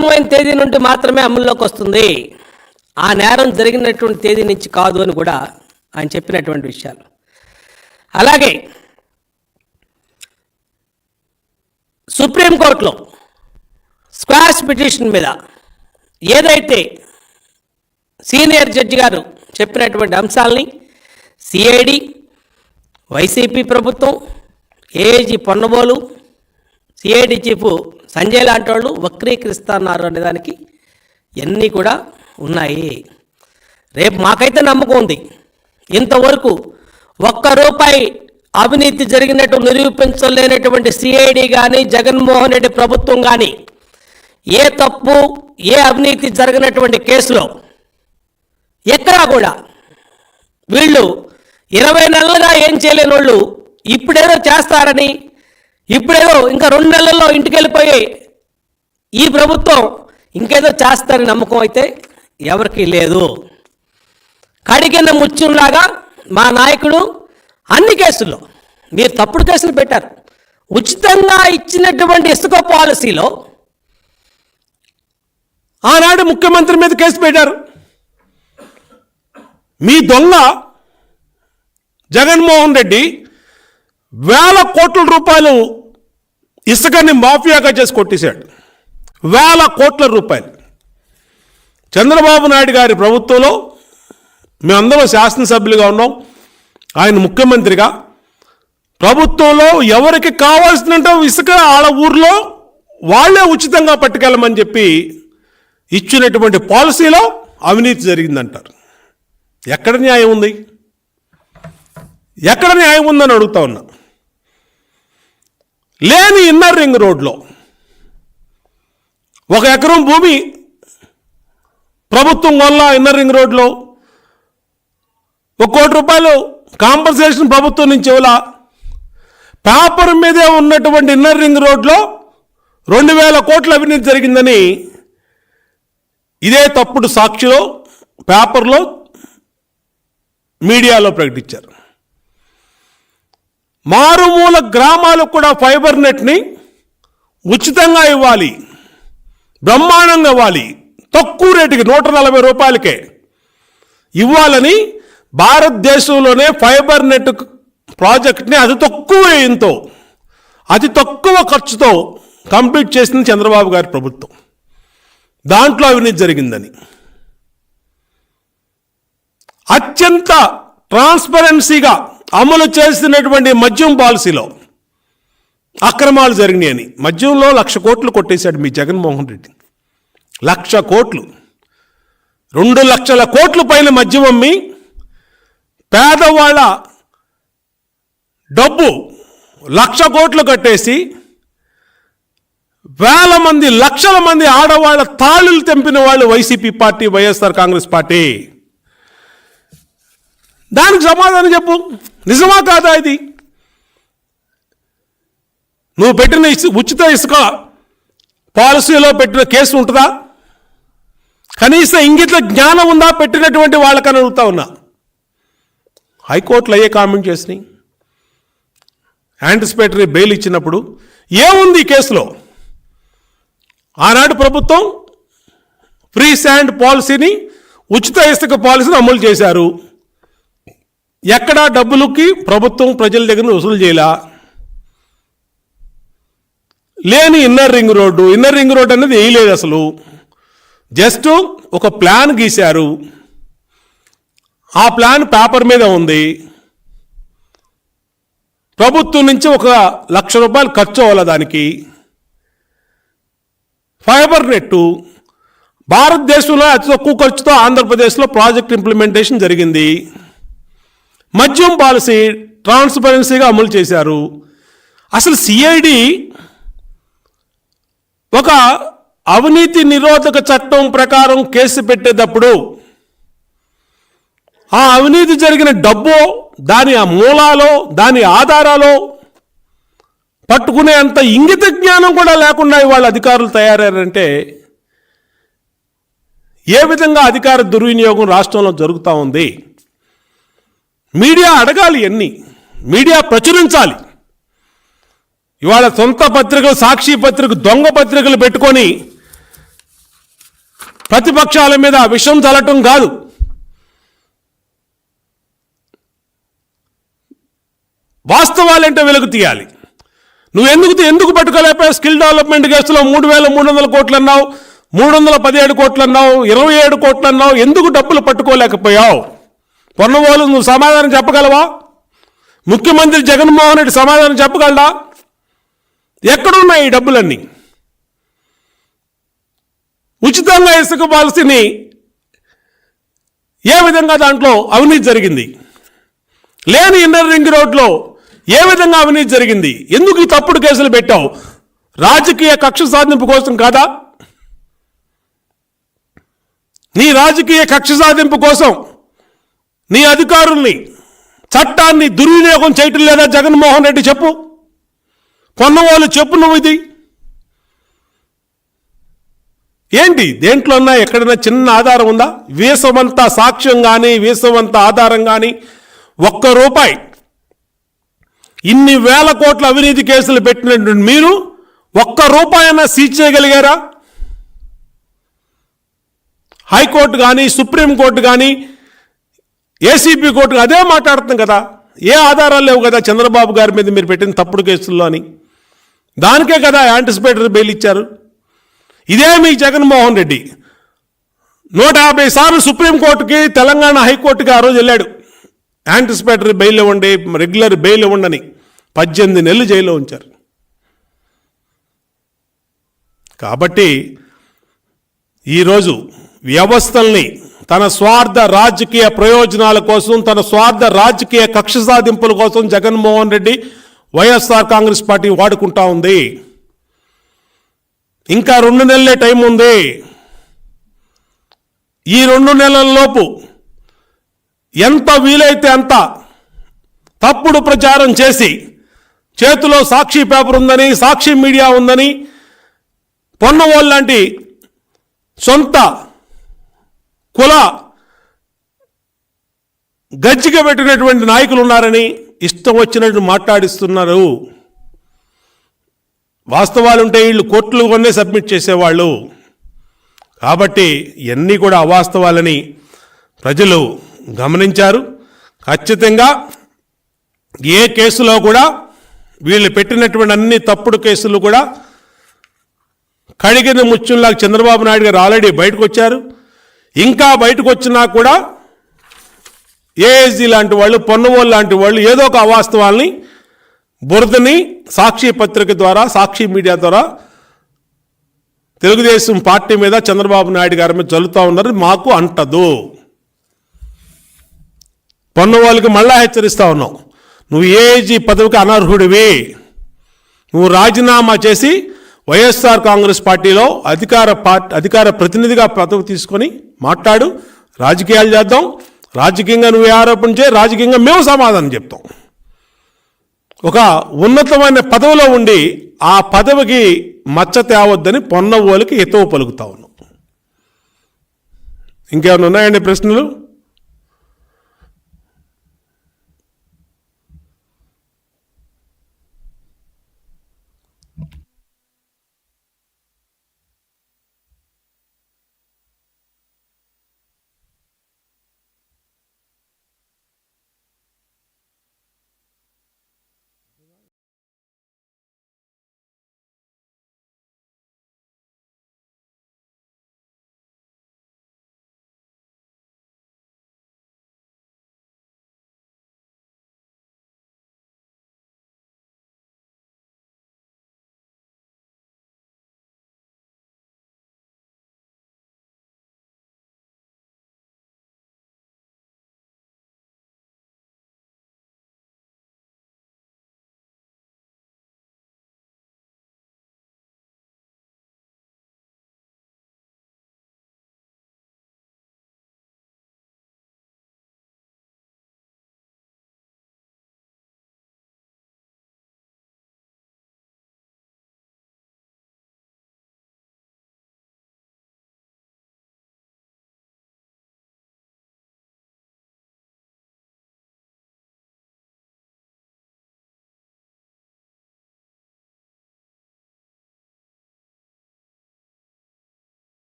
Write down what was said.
ప్రారంభమైన తేదీ నుండి మాత్రమే అమల్లోకి వస్తుంది. ఆ నేరం జరిగినటువంటి తేదీ నుంచి కాదు అని కూడా ఆయన చెప్పినటువంటి విషయాలు. అలాగే సుప్రీంకోర్టులో స్క్వాష్ పిటిషన్ మీద ఏదైతే సీనియర్ జడ్జి గారు చెప్పినటువంటి అంశాలని సిఐడి వైసీపీ ప్రభుత్వం AAG Ponnavolu CID chief Sanjay లాంటి వాళ్ళు వక్రీకరిస్తున్నారు అనే దానికి ఇవన్నీ కూడా ఉన్నాయి. రేపు మాకైతే నమ్మకం ఉంది. ఇంతవరకు ఒక్క రూపాయి అవినీతి జరిగినట్టు నిరూపించలేనటువంటి సిఐడి కానీ జగన్మోహన్ రెడ్డి ప్రభుత్వం కానీ ఏ తప్పు ఏ అవినీతి జరిగినటువంటి కేసులో ఎక్కడా కూడా వీళ్ళు ఇరవై నెలలుగా ఏం చేయలేని వాళ్ళు ఇప్పుడేదో చేస్తారని ఇప్పుడేదో ఇంకా రెండు నెలల్లో ఇంటికి వెళ్ళిపోయి ఈ ప్రభుత్వం ఇంకేదో చేస్తారని నమ్మకం అయితే ఎవరికీ లేదు. కడిగిన ముత్యంలాగా మా నాయకుడు అన్ని కేసుల్లో మీరు తప్పుడు కేసులు పెట్టారు. ఉచితంగా ఇచ్చినటువంటి ఇసుక పాలసీలో ఆనాడు ముఖ్యమంత్రి మీద కేసు పెట్టారు. మీ దొంగ జగన్మోహన్ రెడ్డి వేల కోట్ల రూపాయలు ఇసుకని మాఫియాగా చేసి కొట్టేశాడు. వేల కోట్ల రూపాయలు. చంద్రబాబు నాయుడు గారి ప్రభుత్వంలో మేమందరం శాసనసభ్యులుగా ఉన్నాం. ఆయన ముఖ్యమంత్రిగా. ప్రభుత్వంలో ఎవరికి కావాల్సినంత ఇసుక ఆడ ఊర్లో వాళ్ళే ఉచితంగా పట్టుకెళ్ళమని చెప్పి ఇచ్చినటువంటి పాలసీలో అవినీతి జరిగిందంటారు. ఎక్కడ న్యాయం ఉంది? ఎక్కడ న్యాయం ఉందని అడుగుతా ఉన్నా. లేని ఇన్నర్ రింగ్ రోడ్లో ఒక ఎకరం భూమి ప్రభుత్వం వల్ల ఇన్నర్ రింగ్ రోడ్లో ఒక కోటి రూపాయలు కాంపన్సేషన్ ప్రభుత్వం నుంచి ఇవ్వాల. పేపర్ మీదే ఉన్నటువంటి ఇన్నర్ రింగ్ రోడ్లో రెండు వేల కోట్ల అవినీతి జరిగిందని ఇదే తప్పుడు సాక్షిలో పేపర్లో మీడియాలో ప్రకటించారు. మారుమూల గ్రామాలకు కూడా ఫైబర్ నెట్ని ఉచితంగా ఇవ్వాలి. బ్రహ్మాండంగా ఇవ్వాలి. తక్కువ రేటుకి నూట నలభై రూపాయలకే ఇవ్వాలని భారతదేశంలోనే ఫైబర్ నెట్ ప్రాజెక్ట్ని అతి తక్కువ వ్యయంతో అతి తక్కువ ఖర్చుతో కంప్లీట్ చేసింది చంద్రబాబు గారి ప్రభుత్వం. దాంట్లో అవినీతి జరిగిందని. అత్యంత ట్రాన్స్పరెన్సీగా అమలు చేస్తున్నటువంటి మద్యం పాలసీలో అక్రమాలు జరిగినాయని. మద్యంలో లక్ష కోట్లు కొట్టేశాడు మీ జగన్మోహన్ రెడ్డి. లక్ష కోట్లు. రెండు లక్షల కోట్ల పైన మద్యం అమ్మి పేదవాళ్ళ డబ్బు లక్ష కోట్లు కట్టేసి వేల మంది లక్షల మంది ఆడవాళ్ళ తాళులు తెంపిన వాళ్ళు వైసీపీ పార్టీ వైఎస్ఆర్ కాంగ్రెస్ పార్టీ. దానికి సమాధానం చెప్పు. నిజమా కాదా ఇది? నువ్వు పెట్టిన ఉచిత ఇసుక పాలసీలో పెట్టిన కేసు ఉంటుందా? కనీసం ఇంగిత జ్ఞానం ఉందా పెట్టినటువంటి వాళ్ళకని అడుగుతా ఉన్నా. హైకోర్టులో అయ్యే కామెంట్ చేసినాయి? యాంటిసిపేటరీ బెయిల్ ఇచ్చినప్పుడు ఏముంది ఈ కేసులో? ఆనాడు ప్రభుత్వం ఫ్రీ శాండ్ పాలసీని ఉచిత ఇసుక పాలసీని అమలు చేశారు. ఎక్కడా డబ్బులకి ప్రభుత్వం ప్రజల దగ్గర నుంచి వసూలు చేయలా. లేని inner ring road inner ring road అనేది వేయలేదు అసలు. జస్ట్ ఒక ప్లాన్ గీశారు. ఆ ప్లాన్ పేపర్ మీద ఉంది. ప్రభుత్వం నుంచి ఒక లక్ష రూపాయలు ఖర్చు అవ్వాలి దానికి? Fibre net. భారతదేశంలో అతి తక్కువ ఖర్చుతో ఆంధ్రప్రదేశ్లో ప్రాజెక్ట్ ఇంప్లిమెంటేషన్ జరిగింది. మద్యం పాలసీ ట్రాన్స్పరెన్సీగా అమలు చేశారు. అసలు సిఐడి ఒక అవినీతి నిరోధక చట్టం ప్రకారం కేసు పెట్టేటప్పుడు ఆ అవినీతి జరిగిన డబ్బు దాని ఆ మూలాలో దాని ఆధారాలో పట్టుకునే అంత ఇంగిత జ్ఞానం కూడా లేకుండా వాళ్ళ అధికారులు తయారయ్యారంటే ఏ విధంగా అధికార దుర్వినియోగం రాష్ట్రంలో జరుగుతూ ఉంది? మీడియా అడగాలి ఎన్ని? మీడియా ప్రచురించాలి. ఇవాళ సొంత పత్రికలు సాక్షి పత్రిక దొంగ పత్రికలు పెట్టుకొని ప్రతిపక్షాల మీద విషం చల్లటం కాదు. వాస్తవాలంటే వెలుగు తీయాలి. నువ్వు ఎందుకు ఎందుకు పట్టుకోలేకపోయావు? స్కిల్ డెవలప్మెంట్ కేసులో మూడు వేల మూడు వందల కోట్లు అన్నావు మూడు వందల పదిహేడు కోట్లు అన్నావు ఇరవై ఏడు కోట్లు అన్నావు ఎందుకు డబ్బులు పట్టుకోలేకపోయావు? పొన్నవాళ్ళు నువ్వు సమాధానం చెప్పగలవా? ముఖ్యమంత్రి జగన్మోహన్ రెడ్డి సమాధానం చెప్పగలడా? ఎక్కడున్నాయి ఈ డబ్బులన్నీ? ఉచితంగా ఇసుక పాలసీని ఏ విధంగా దాంట్లో అవినీతి జరిగింది? లేని ఇన్నర్ రింగ్ రోడ్లో ఏ విధంగా అవినీతి జరిగింది? ఎందుకు ఈ తప్పుడు కేసులు పెట్టావు? రాజకీయ కక్ష సాధింపు కోసం కాదా? నీ రాజకీయ కక్ష సాధింపు కోసం నీ అధికారుల్ని చట్టాన్ని దుర్వినియోగం చేయటం లేదా? జగన్మోహన్ రెడ్డి చెప్పు. కొన్నవాళ్ళు చెప్పు నువ్వు ఇది. ఏంటి? దేంట్లో ఉన్నా ఎక్కడైనా చిన్న ఆధారం ఉందా? వీసమంతా సాక్ష్యం కానీ వీసమంతా ఆధారం కానీ ఒక్క రూపాయి. ఇన్ని వేల కోట్ల అవినీతి కేసులు పెట్టినటువంటి మీరు ఒక్క రూపాయన్నా సీజ్ చేయగలిగారా? హైకోర్టు కానీ సుప్రీంకోర్టు కానీ ఏసీబీ కోర్టు అదే మాట్లాడుతున్నాం కదా. ఏ ఆధారాలు లేవు కదా చంద్రబాబు గారి మీద మీరు పెట్టిన తప్పుడు కేసుల్లో అని. దానికే కదా యాంటిసిపేటరీ బెయిల్ ఇచ్చారు. ఇదే మీ జగన్మోహన్ రెడ్డి. నూట యాభై సార్లు సుప్రీంకోర్టుకి తెలంగాణ హైకోర్టుకి ఆ రోజు వెళ్ళాడు. యాంటిసిపేటరీ బెయిల్ ఇవ్వండి రెగ్యులర్ బెయిల్ ఇవ్వండి అని పద్దెనిమిది నెలలు జైల్లో ఉంచారు. కాబట్టి ఈరోజు వ్యవస్థల్ని తన స్వార్థ రాజకీయ ప్రయోజనాల కోసం తన స్వార్థ రాజకీయ కక్ష సాధింపుల కోసం జగన్మోహన్ రెడ్డి వైఎస్ఆర్ కాంగ్రెస్ పార్టీ వాడుకుంటా ఉంది. ఇంకా రెండు నెలలే టైం ఉంది. ఈ రెండు నెలల్లోపు ఎంత వీలైతే అంత తప్పుడు ప్రచారం చేసి చేతిలో సాక్షి పేపర్ ఉందని సాక్షి మీడియా ఉందని పొన్నవాళ్ళు లాంటి సొంత కుల గజ్జిక పెట్టినటువంటి నాయకులు ఉన్నారని ఇష్టం వచ్చినట్టు మాట్లాడిస్తున్నారు. వాస్తవాలు ఉంటే వీళ్ళు కోర్టులు కొన్నే సబ్మిట్ చేసేవాళ్ళు. కాబట్టి ఇవన్నీ కూడా అవాస్తవాలని ప్రజలు గమనించారు. ఖచ్చితంగా ఏ కేసులో కూడా వీళ్ళు పెట్టినటువంటి అన్ని తప్పుడు కేసులు కూడా కడిగిన ముత్యంలాగా చంద్రబాబు నాయుడు గారు ఆల్రెడీ బయటకు వచ్చారు. ఇంకా బయటకు వచ్చినా కూడా ఏఎస్జీ లాంటి వాళ్ళు పొన్నవోళ్ళు లాంటి వాళ్ళు ఏదో ఒక అవాస్తవాల్ని బురదని సాక్షి పత్రిక ద్వారా సాక్షి మీడియా ద్వారా తెలుగుదేశం పార్టీ మీద చంద్రబాబు నాయుడు గారి మీద చల్లుతూ ఉన్నారు. మాకు అంటదు. పన్ను వాళ్ళకి మళ్ళా హెచ్చరిస్తా ఉన్నావు నువ్వు ఏజీ పదవికి అనర్హుడివి. నువ్వు రాజీనామా చేసి వైఎస్ఆర్ కాంగ్రెస్ పార్టీలో అధికార పార్టీ అధికార ప్రతినిధిగా పదవి తీసుకొని మాట్లాడు రాజకీయాలు చేద్దాం రాజకీయంగా నువ్వు ఆరోపణ చేయి రాజకీయంగా మేము సమాధానం చెప్తాం. ఒక ఉన్నతమైన పదవిలో ఉండి ఆ పదవికి మచ్చ తేవద్దని పొన్నవోలికి ఎత్తువ పలుకుతా ఉన్నాం ఇంకేమైనా ఉన్నాయండి ప్రశ్నలు?